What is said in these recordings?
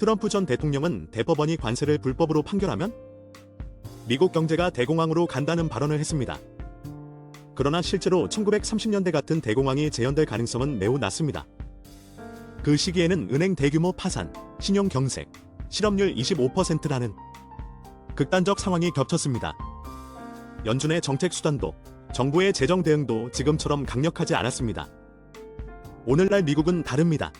트럼프 전 대통령은 대법원이 관세를 불법으로 판결하면 미국 경제가 대공황으로 간다는 발언을 했습니다. 그러나 실제로 1930년대 같은 대공황이 재현될 가능성은 매우 낮습니다. 그 시기에는 은행 대규모 파산, 신용 경색, 실업률 25%라는 극단적 상황이 겹쳤습니다. 연준의 정책 수단도 정부의 재정 대응도 지금처럼 강력하지 않았습니다. 오늘날 미국은 다릅니다.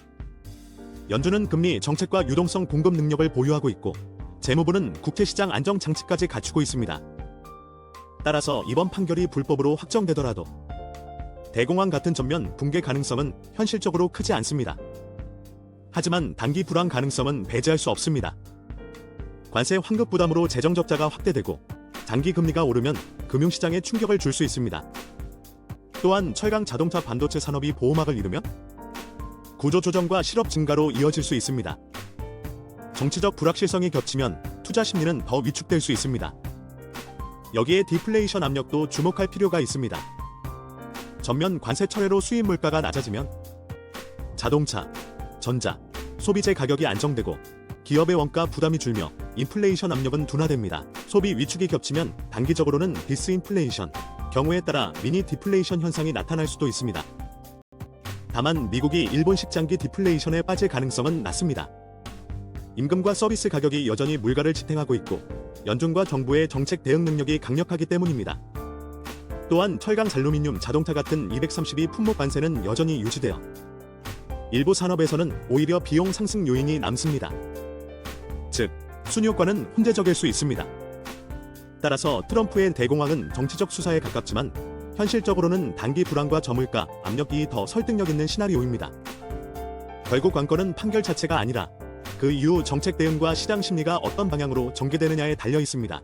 연준은 금리 정책과 유동성 공급 능력을 보유하고 있고 재무부는 국채시장 안정 장치까지 갖추고 있습니다. 따라서 이번 판결이 불법으로 확정되더라도 대공황 같은 전면 붕괴 가능성은 현실적으로 크지 않습니다. 하지만 단기 불황 가능성은 배제할 수 없습니다. 관세 환급 부담으로 재정 적자가 확대되고 단기 금리가 오르면 금융시장에 충격을 줄 수 있습니다. 또한 철강 자동차 반도체 산업이 보호막을 이루면 구조조정과 실업 증가로 이어질 수 있습니다. 정치적 불확실성이 겹치면 투자 심리는 더 위축될 수 있습니다. 여기에 디플레이션 압력도 주목할 필요가 있습니다. 전면 관세 철회로 수입 물가가 낮아지면 자동차, 전자, 소비재 가격이 안정되고 기업의 원가 부담이 줄며 인플레이션 압력은 둔화됩니다. 소비 위축이 겹치면 단기적으로는 디스인플레이션, 경우에 따라 미니 디플레이션 현상이 나타날 수도 있습니다. 다만 미국이 일본식 장기 디플레이션에 빠질 가능성은 낮습니다. 임금과 서비스 가격이 여전히 물가를 지탱하고 있고 연준과 정부의 정책 대응 능력이 강력하기 때문입니다. 또한 철강 잔루미늄 자동차 같은 232 품목 관세는 여전히 유지되어 일부 산업에서는 오히려 비용 상승 요인이 남습니다. 즉, 순효과는 혼재적일 수 있습니다. 따라서 트럼프의 대공황은 정치적 수사에 가깝지만 현실적으로는 단기 불안과 저물가, 압력이 더 설득력 있는 시나리오입니다. 결국 관건은 판결 자체가 아니라 그 이후 정책 대응과 시장 심리가 어떤 방향으로 전개되느냐에 달려 있습니다.